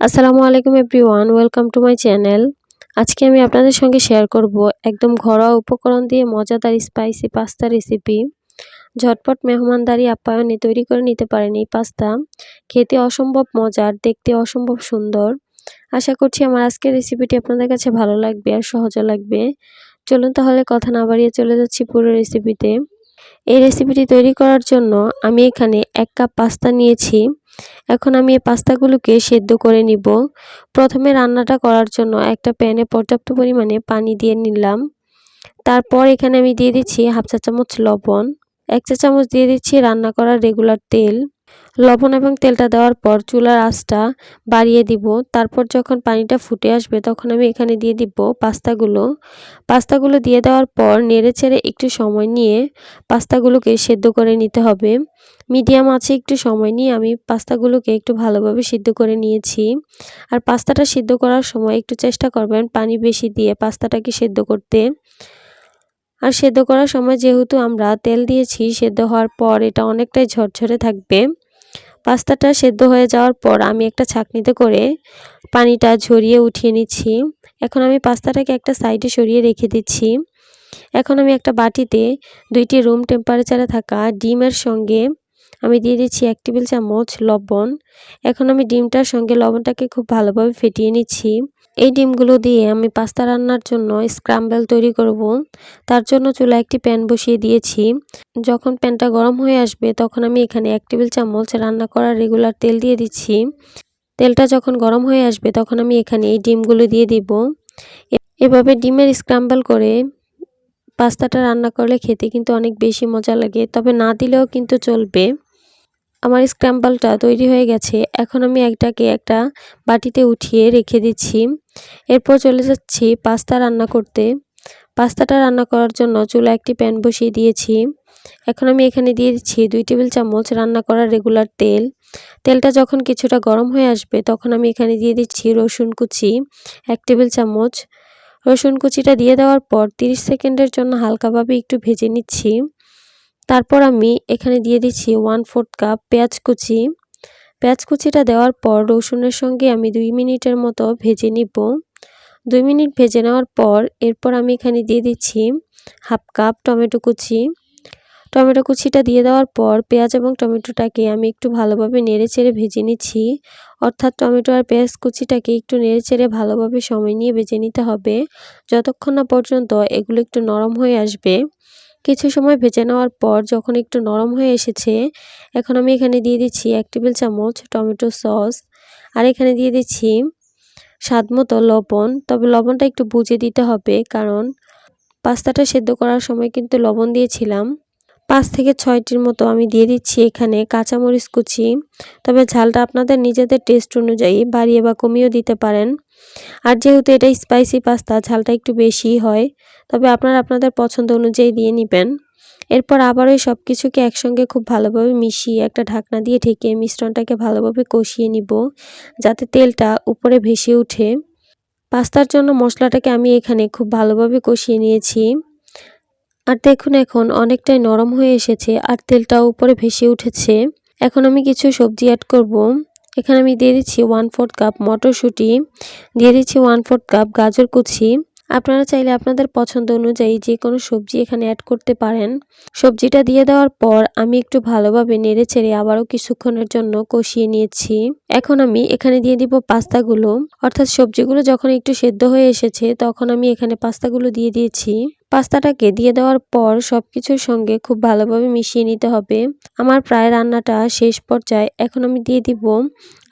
আসসালামু আলাইকুম everyone, welcome to my channel. আজকে আমি আপনাদের সঙ্গে শেয়ার করব একদম ঘরোয়া উপকরণ দিয়ে মজাদার স্পাইসি পাস্তা রেসিপি। ঝটপট মেহমানদারি আপ্যায়নে তৈরি করে নিতে পারেন এই পাস্তা। খেতে অসম্ভব মজার, দেখতে অসম্ভব সুন্দর। আশা করছি আমার আজকের রেসিপিটি আপনাদের কাছে ভালো লাগবে আর সহজও লাগবে। চলুন তাহলে কথা না বাড়িয়ে চলে যাচ্ছি পুরো রেসিপিতে। এই রেসিপিটি তৈরি করার জন্য আমি এখানে এক কাপ পাস্তা নিয়েছি। এখন আমি এই পাস্তাগুলোকে সেদ্ধ করে নিব। প্রথমে রান্নাটা করার জন্য একটা প্যানে পর্যাপ্ত পরিমাণে পানি দিয়ে নিলাম। তারপর এখানে আমি দিয়ে দিচ্ছি হাফ চা চামচ লবণ, এক চা চামচ দিয়ে দিচ্ছি রান্না করার রেগুলার তেল। লবণ এবং তেলটা দেওয়ার পর চুলার আঁচটা বাড়িয়ে দিব। তারপর যখন পানিটা ফুটে আসবে তখন আমি এখানে দিয়ে দিব পাস্তাগুলো। পাস্তাগুলো দিয়ে দেওয়ার পর নেড়ে ছেড়ে একটু সময় নিয়ে পাস্তাগুলোকে সেদ্ধ করে নিতে হবে। মিডিয়াম আছে একটু সময় নিয়ে আমি পাস্তাগুলোকে একটু ভালোভাবে সিদ্ধ করে নিয়েছি। আর পাস্তাটা সিদ্ধ করার সময় একটু চেষ্টা করবেন পানি বেশি দিয়ে পাস্তাটাকে সেদ্ধ করতে। আর সেদ্ধ করার সময় যেহেতু আমরা তেল দিয়েছি, সেদ্ধ হওয়ার পর এটা অনেকটাই ঝরঝরে থাকবে। পাস্তাটা সেদ্ধ হয়ে যাওয়ার পর আমি একটা ছাকনিতে করে পানিটা ঝরিয়ে উঠিয়ে নিচ্ছি। এখন আমি পাস্তাটাকে একটা সাইডে সরিয়ে রেখে দিচ্ছি। এখন আমি একটা বাটিতে দুইটি রুম টেম্পারেচারে থাকা ডিমের সঙ্গে আমি দিয়ে দিচ্ছি এক টেবিল চামচ লবণ। এখন আমি ডিমটার সঙ্গে লবণটাকে খুব ভালোভাবে ফেটিয়ে নিচ্ছি। এই ডিমগুলো দিয়ে আমি পাস্তা রান্নার জন্য স্ক্রাম্বেল তৈরি করব। তার জন্য চুলা একটি প্যান বসিয়ে দিয়েছি। যখন প্যানটা গরম হয়ে আসবে, তখন আমি এখানে এক টেবিল চামচ রান্না করার রেগুলার তেল দিয়ে দিচ্ছি। তেলটা যখন গরম হয়ে আসবে, তখন আমি এখানে এই ডিমগুলো দিয়ে দিব। এভাবে ডিমের স্ক্রাম্বল করে পাস্তাটা রান্না করলে খেতে কিন্তু অনেক বেশি মজা লাগে, তবে না দিলেও কিন্তু চলবে। আমার স্ক্র্যাম্বলটা তৈরি হয়ে গেছে। এখন আমি একটাকে একটা বাটিতে উঠিয়ে রেখে দিচ্ছি। এরপর চলে যাচ্ছি পাস্তা রান্না করতে। পাস্তাটা রান্না করার জন্য চুলা একটি প্যান বসিয়ে দিয়েছি। এখন আমি এখানে দিয়ে দিচ্ছি দুই টেবিল চামচ রান্না করার রেগুলার তেল। তেলটা যখন কিছুটা গরম হয়ে আসবে, তখন আমি এখানে দিয়ে দিচ্ছি রসুন কুচি, এক টেবিল চামচ। রসুন কুচিটা দিয়ে দেওয়ার পর 30 সেকেন্ডের জন্য হালকাভাবে একটু ভেজে নিচ্ছি। তারপর আমি এখানে দিয়ে দিচ্ছি ওয়ান ফোর্থ কাপ পেঁয়াজ কুচি। পেঁয়াজ কুচিটা দেওয়ার পর রসুনের সঙ্গে আমি দুই মিনিটের মতো ভেজে নিব। দুই মিনিট ভেজে নেওয়ার পর এরপর আমি এখানে দিয়ে দিচ্ছি হাফ কাপ টমেটো কুচি। টমেটো কুচিটা দিয়ে দেওয়ার পর পেঁয়াজ এবং টমেটোটাকে আমি একটু ভালোভাবে নেড়ে চেড়ে ভেজে নিচ্ছি। অর্থাৎ টমেটো আর পেঁয়াজ কুচিটাকে একটু নেড়ে চেড়ে ভালোভাবে সময় নিয়ে ভেজে নিতে হবে। যতক্ষণ না পর্যন্ত এগুলো একটু নরম হয়ে আসবে। কিছু সময় ভেজে নেওয়ার পর যখন একটু নরম হয়ে এসেছে, এখন আমি এখানে দিয়ে দিচ্ছি এক টেবিল চামচ টমেটো সস আর এখানে দিয়ে দিচ্ছি স্বাদ মতো লবণ। তবে লবণটা একটু বুঝে দিতে হবে কারণ পাস্তাটা সেদ্ধ করার সময় কিন্তু লবণ দিয়েছিলাম। পাঁচ থেকে ছয়টির মতো আমি দিয়ে দিচ্ছি এখানে কাঁচামরিচ কুচি। তবে ঝালটা আপনাদের নিজেদের টেস্ট অনুযায়ী বাড়িয়ে বা কমিয়েও দিতে পারেন। আর যেহেতু এটা স্পাইসি পাস্তা ঝালটা একটু বেশি হয়, তবে আপনারা আপনাদের পছন্দ অনুযায়ী দিয়ে নেবেন। এরপর আবার ওই সব কিছুকে একসঙ্গে খুব ভালোভাবে মিশিয়ে একটা ঢাকনা দিয়ে ঢেকে মিশ্রণটাকে ভালোভাবে কষিয়ে নিব, যাতে তেলটা উপরে ভেসে উঠে পাস্তার জন্য মশলাটাকে আমি এখানে খুব ভালোভাবে কষিয়ে নিয়েছি। আর দেখুন এখন অনেকটাই নরম হয়ে এসেছে, আর তেলটাও উপরে ভেসে উঠেছে। এখন আমি কিছু সবজি অ্যাড করব। এখানে আমি দিয়ে দিচ্ছি ওয়ান ফোর্থ কাপ মটরশুঁটি, দিয়ে দিচ্ছি ওয়ান ফোর্থ কাপ গাজর কুচি। আপনারা চাইলে আপনাদের পছন্দ অনুযায়ী যে কোনো সবজি এখানে অ্যাড করতে পারেন। সবজিটা দিয়ে দেওয়ার পর আমি একটু ভালোভাবে নেড়ে ছেড়ে আবারও কিছুক্ষণের জন্য কষিয়ে নিয়েছি এখন আমি এখানে দিয়ে দিব পাস্তাগুলো। অর্থাৎ সবজিগুলো যখন একটু সেদ্ধ হয়ে এসেছে, তখন আমি এখানে পাস্তাগুলো দিয়ে দিয়েছি। পাস্তাটাকে দিয়ে দেওয়ার পর সব কিছুর সঙ্গে খুব ভালোভাবে মিশিয়ে নিতে হবে। আমার প্রায় রান্নাটা শেষ পর্যায়ে এখন আমি দিয়ে দিব।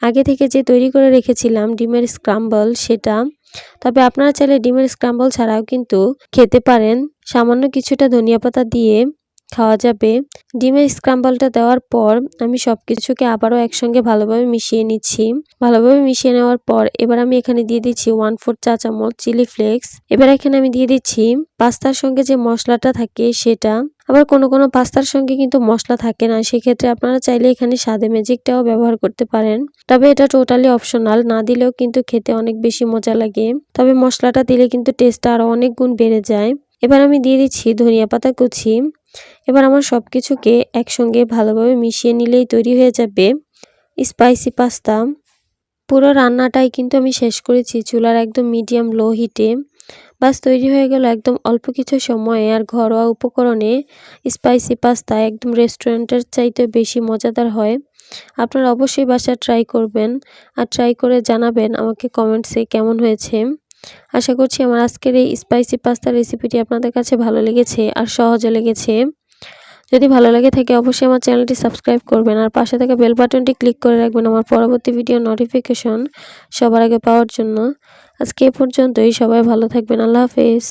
আগে থেকে যে তৈরি করে রেখেছিলাম ডিমের স্ক্রাম্বল সেটা। তবে আপনারা চাইলে ডিমের স্ক্রাম্বল ছাড়াও কিন্তু খেতে পারেন। সামান্য কিছুটা ধনিয়া পাতা দিয়ে খাওয়া যাবে। ডিমের স্ক্রাম্বলটা দেওয়ার পর আমি সব কিছুকে আবারও একসঙ্গে ভালোভাবে মিশিয়ে নিচ্ছি। ভালোভাবে মিশিয়ে নেওয়ার পর এবার আমি এখানে দিয়ে দিচ্ছি ওয়ান ফোর চা চামচ চিলি ফ্লেক্স এবার এখানে আমি দিয়ে দিচ্ছি পাস্তার সঙ্গে যে মশলাটা থাকে সেটা। আবার কোনো কোনো পাস্তার সঙ্গে কিন্তু মশলা থাকে না, সেক্ষেত্রে আপনারা চাইলে এখানে স্বাদে ম্যাজিকটাও ব্যবহার করতে পারেন। তবে এটা টোটালি অপশনাল না দিলেও কিন্তু খেতে অনেক বেশি মজা লাগে। তবে মশলাটা দিলে কিন্তু টেস্টটা আরও অনেক গুণ বেড়ে যায়। এবার আমি দিয়ে দিচ্ছি ধনিয়া পাতা কুচি। এবার আমার সব কিছুকে একসঙ্গে ভালোভাবে মিশিয়ে নিলেই তৈরি হয়ে যাবে স্পাইসি পাস্তা। পুরো রান্নাটাই কিন্তু আমি শেষ করেছি, চুলার একদম মিডিয়াম লো হিটে। বাস তৈরি হয়ে গেল একদম অল্প কিছু সময়ে আর ঘরোয়া উপকরণে স্পাইসি পাস্তা একদম রেস্টুরেন্টের চাইতে বেশি মজাদার হয়। আপনারা অবশ্যই বাসা ট্রাই করবেন আর ট্রাই করে জানাবেন আমাকে কমেন্টসে কেমন হয়েছে। আশা করছি আমার আজকের এই স্পাইসি পাস্তা রেসিপিটি আপনাদের কাছে ভালো লেগেছে আর সহজে লেগেছে। যদি ভালো লাগে থাকে অবশ্যই আমার চ্যানেলটি সাবস্ক্রাইব করবেন আর পাশে থাকা বেল বাটনটি ক্লিক করে রাখবেন আমার পরবর্তী ভিডিও নোটিফিকেশন সবার আগে পাওয়ার জন্য। আজকে এ পর্যন্তই, সবাই ভালো থাকবেন, আল্লাহ হাফেজ।